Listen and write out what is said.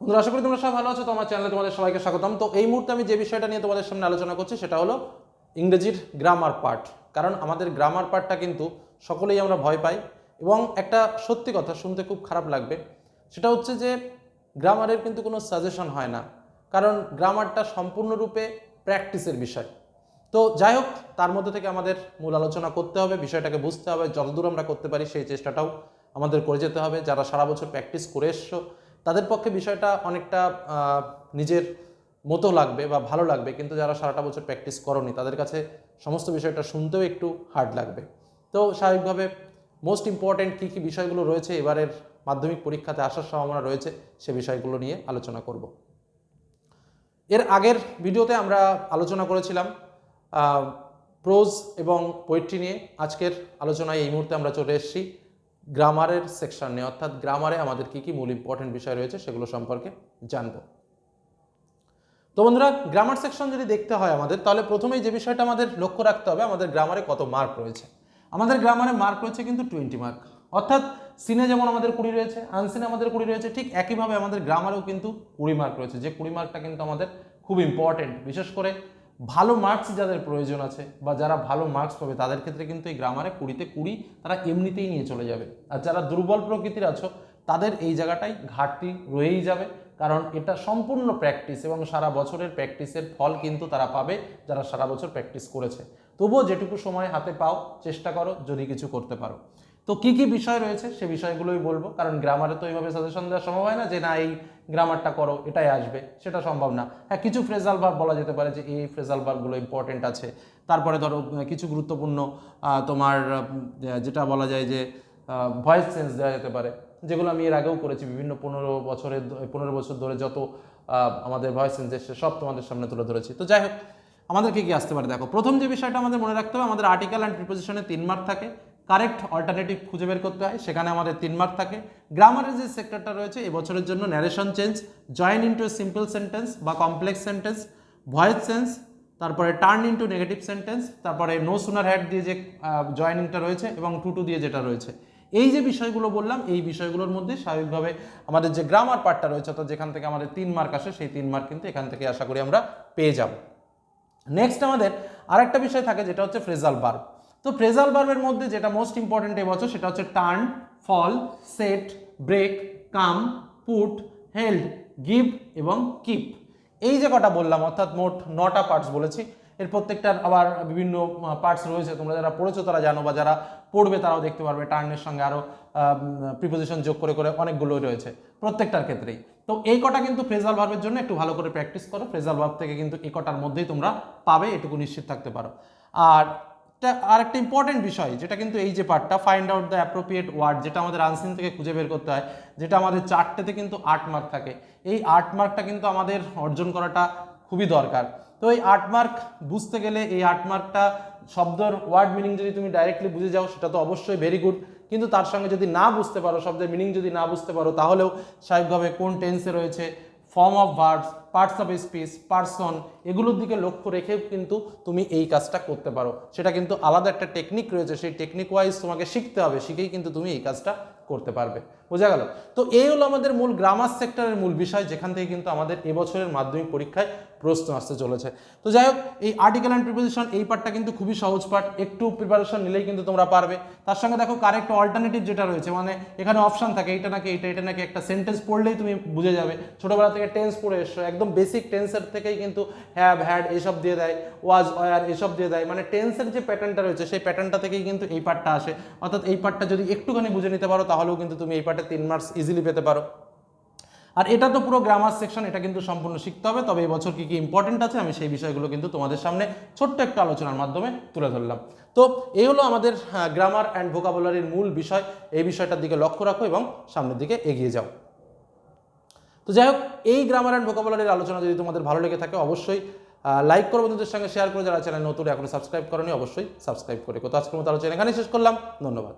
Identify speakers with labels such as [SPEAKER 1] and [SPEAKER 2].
[SPEAKER 1] বন্ধুরা, আশা করি তোমরা সবাই ভালো আছো, তো আমার চ্যানেলে তোমাদের সবাইকে স্বাগতম। তো এই মুহূর্তে আমি যে বিষয়টা নিয়ে তোমাদের সামনে আলোচনা করছি, সেটা হলো ইংরেজির গ্রামার পার্ট কারণ আমাদের গ্রামার পার্টটা কিন্তু সকলেই আমরা ভয় পাই, এবং একটা সত্যি কথা শুনতে খুব খারাপ লাগবে, সেটা হচ্ছে যে গ্রামারের কিন্তু কোনো সাজেশন হয় না। কারণ গ্রামারটা সম্পূর্ণরূপে প্র্যাকটিসের বিষয়। তো যাই হোক, তার মধ্যে থেকে আমাদের মূল আলোচনা করতে হবে, বিষয়টাকে বুঝতে হবে, যতদূর আমরা করতে পারি সেই চেষ্টাটাও আমাদের করে যেতে হবে। যারা সারা বছর প্র্যাকটিস করে এসছো তাদের পক্ষে বিষয়টা অনেকটা নিজের মতো লাগবে বা ভালো লাগবে। কিন্তু যারা সারাটা বছর প্র্যাকটিস করনি, তাদের কাছে সমস্ত বিষয়টা শুনতেও একটু হার্ড লাগবে। তো স্বাভাবিকভাবে মোস্ট ইম্পর্ট্যান্ট কী কী বিষয়গুলো রয়েছে এবারের মাধ্যমিক পরীক্ষাতে আসার সম্ভাবনা রয়েছে, সে বিষয়গুলো নিয়ে আলোচনা করব। এর আগের ভিডিওতে আমরা আলোচনা করেছিলাম প্রোজ এবং পোয়েট্রি নিয়ে। আজকের আলোচনায় এই মুহূর্তে আমরা চলে এসেছি। গ্রামারের সেকশন অর্থাৎ গ্রামারে আমাদের কী কী মূল ইম্পর্টেন্ট বিষয় রয়েছে সেগুলো সম্পর্কে জানব। তো বন্ধুরা গ্রামার সেকশন যদি দেখতে হয় আমাদের, তাহলে প্রথমেই যে বিষয়টা আমাদের লক্ষ্য রাখতে হবে, আমাদের গ্রামারে কত মার্ক রয়েছে। আমাদের গ্রামারে মার্ক রয়েছে কিন্তু টোয়েন্টি মার্ক অর্থাৎ সিনে যেমন আমাদের কুড়ি রয়েছে আনসিনে আমাদের কুড়ি রয়েছে, ঠিক একইভাবে আমাদের গ্রামারেও কিন্তু কুড়ি মার্ক রয়েছে। যে কুড়ি মার্কটা কিন্তু আমাদের খুব ইম্পর্টেন্ট বিশেষ করে ভালো মার্কস যাদের প্রয়োজন আছে বা যারা ভালো মার্কস পাবে, তাদের ক্ষেত্রে কিন্তু এই গ্রামারে কুড়িতে কুড়ি তারা এমনিতেই নিয়ে চলে যাবে। আর যারা দুর্বল প্রকৃতির আছো, তাদের এই জায়গাটাই ঘাটতি রয়েই যাবে। কারণ এটা সম্পূর্ণ প্র্যাকটিস এবং সারা বছরের প্র্যাকটিসের ফল কিন্তু তারা পাবে যারা সারা বছর প্র্যাকটিস করেছে। তবুও যেটুকু সময় হাতে পাও, চেষ্টা করো যদি কিছু করতে পারো। তো কি কি বিষয় রয়েছে সে বিষয়গুলোই বলব। কারণ গ্রামারে তো এইভাবে সাজেশন দেওয়া সম্ভব হয় না যে, না, এই গ্রামারটা করো, এটাই আসবে। সেটা সম্ভব না। হ্যাঁ কিছু ফ্রেজাল ভার্ব বলা যেতে পারে যে, এই ফ্রেজাল ভার্বগুলো ইম্পর্টেন্ট আছে। তারপরে ধরো, কিছু গুরুত্বপূর্ণ তোমার যেটা বলা যায় যে ভয়েস চেঞ্জ দেওয়া যেতে পারে। যেগুলো আমি এর আগেও করেছি, বিভিন্ন পনেরো বছরের পনেরো বছর ধরে যত আমাদের ভয়েস চেঞ্জ এসছে, সব তোমাদের সামনে তুলে ধরেছি। তো যাই হোক, আমাদের কী কী আসতে পারে দেখো। প্রথম যে বিষয়টা আমাদের মনে রাখতে হবে, আমাদের আর্টিকেল অ্যান্ড প্রিপোজিশনে তিন মার্ক থাকে। কারেক্ট অল্টারনেটিভ খুঁজে বের করতে হয়। সেখানে আমাদের তিন মার্ক থাকে। গ্রামারের যে সেক্টরটা রয়েছে এবছরের জন্য narration change join into simple sentence বা কমপ্লেক্স সেন্টেন্স ভয়েস সেন্স তারপরে টার্ন ইন্টু নেগেটিভ সেন্টেন্স তারপরে নো সুনার হ্যাড দিয়ে যে জয়েনিংটা রয়েছে এবং টু টু দিয়ে যেটা রয়েছে। এই যে বিষয়গুলো বললাম, এই বিষয়গুলোর মধ্যে স্বাভাবিকভাবে আমাদের যে গ্রামার পার্টটা রয়েছে, অর্থাৎ যেখান থেকে আমাদের তিন মার্ক আসে, সেই তিন মার্ক কিন্তু এখান থেকে আশা করি আমরা পেয়ে যাব। নেক্সট আমাদের আরেকটা বিষয় থাকে, যেটা হচ্ছে ফ্রেজাল বার্ব তো ফ্রেজাল বার্বের মধ্যে যেটা মোস্ট ইম্পর্টেন্ট এবছর সেটা হচ্ছে turn fall set break come put held give এবং কিপ এই যে কটা বললাম, অর্থাৎ মোট নটা পার্টস বলেছি, এর প্রত্যেকটার আবার বিভিন্ন পার্টস রয়েছে। তোমরা যারা পড়েছো তারা জানো, বা যারা পড়বে তারাও দেখতে পারবে টার্নের সঙ্গে আরও প্রিপোজিশন যোগ করে করে অনেকগুলোই রয়েছে, প্রত্যেকটার ক্ষেত্রেই। তো এই কটা কিন্তু ফ্রেজাল ভার্বের জন্য একটু ভালো করে প্র্যাকটিস করো। ফ্রেজাল ভার্ব থেকে কিন্তু এই কটার মধ্যেই তোমরা পাবে, এটুকু নিশ্চিত থাকতে পারো। আর আর একটা ইম্পর্টেন্ট বিষয়, যেটা কিন্তু এই যে পার্টটা find out the appropriate word যেটা আমাদের আনসিন থেকে খুঁজে বের করতে হয়, যেটা আমাদের চারটেতে কিন্তু আট মার্ক থাকে। এই আট মার্কটা কিন্তু আমাদের অর্জন করাটা খুবই দরকার। তো এই আট মার্ক বুঝতে গেলে এই আট মার্কটা শব্দর ওয়ার্ড মিনিং যদি তুমি ডাইরেক্টলি বুঝে যাও, সেটা তো অবশ্যই ভেরি গুড কিন্তু তার সঙ্গে যদি না বুঝতে পারো, শব্দের মিনিং যদি না বুঝতে পারো, তাহলেও স্বাভাবিকভাবে কোন টেন্সে রয়েছে form of verbs parts of speech person এগুলোর দিকে লক্ষ্য রেখেও কিন্তু তুমি এই কাজটা করতে পারো। সেটা কিন্তু আলাদা একটা টেকনিক রয়েছে, সেই টেকনিক ওয়াইজ তোমাকে শিখতে হবে, শিখেই কিন্তু তুমি এই কাজটা করতে পারবে। বোঝা গেল? তো এই হলো আমাদের মূল গ্রামার সেক্টরের মূল বিষয়, যেখান থেকে কিন্তু আমাদের এবছরের মাধ্যমিক পরীক্ষায় প্রশ্ন আসতে চলেছে। তো যাই হোক, এই আর্টিকেল অ্যান্ড প্রিপোজিশন এই পার্টটা কিন্তু খুবই সহজ পার্ট একটু প্রিপারেশন নিলেই কিন্তু তোমরা পারবে। তার সঙ্গে দেখো কারেক্ট অল্টারনেটিভ যেটা রয়েছে মানে এখানে অপশন থাকে, এইটা নাকি এইটা, এটা নাকি একটা সেন্টেন্স পড়লেই তুমি বুঝে যাবে। ছোটবেলা থেকে টেন্স পড়ে এসছো, একদম বেসিক টেন্সের থেকেই কিন্তু হ্যাভ হ্যাড এসব দিয়ে দেয় ওয়াজ ওয়ার এসব দিয়ে দেয়। মানে টেন্সের যে প্যাটার্নটা রয়েছে, সেই প্যাটার্নটা থেকেই কিন্তু এই পার্টটা আসে। অর্থাৎ এই পার্টটা যদি একটুখানি বুঝে নিতে পারো, তাহলেও কিন্তু তুমি এই পার্টে তিন মার্কস ইজিলি পেতে পারো। আর এটা তো পুরো গ্রামার সেকশন এটা কিন্তু সম্পূর্ণ শিখতে হবে। তবে এই বছর কি কি ইম্পর্টেন্ট আছে, আমি সেই বিষয়গুলো কিন্তু তোমাদের সামনে ছোট্ট একটা আলোচনার মাধ্যমে তুলে ধরলাম। তো এই হলো আমাদের গ্রামার অ্যান্ড ভোকাবুলারির মূল বিষয়। এই বিষয়টার দিকে লক্ষ্য রাখো এবং সামনের দিকে এগিয়ে যাও। তো যাই হোক, এই গ্রামার অ্যান্ড ভোকাবুলারির আলোচনা যদি তোমাদের ভালো লেগে থাকে, অবশ্যই লাইক করো বন্ধুদের সঙ্গে শেয়ার করে যারা চ্যানেল নতুন এখন সাবস্ক্রাইব করনি, অবশ্যই সাবস্ক্রাইব করে তো আজকের মতো আলোচনা এখানেই শেষ করলাম। ধন্যবাদ।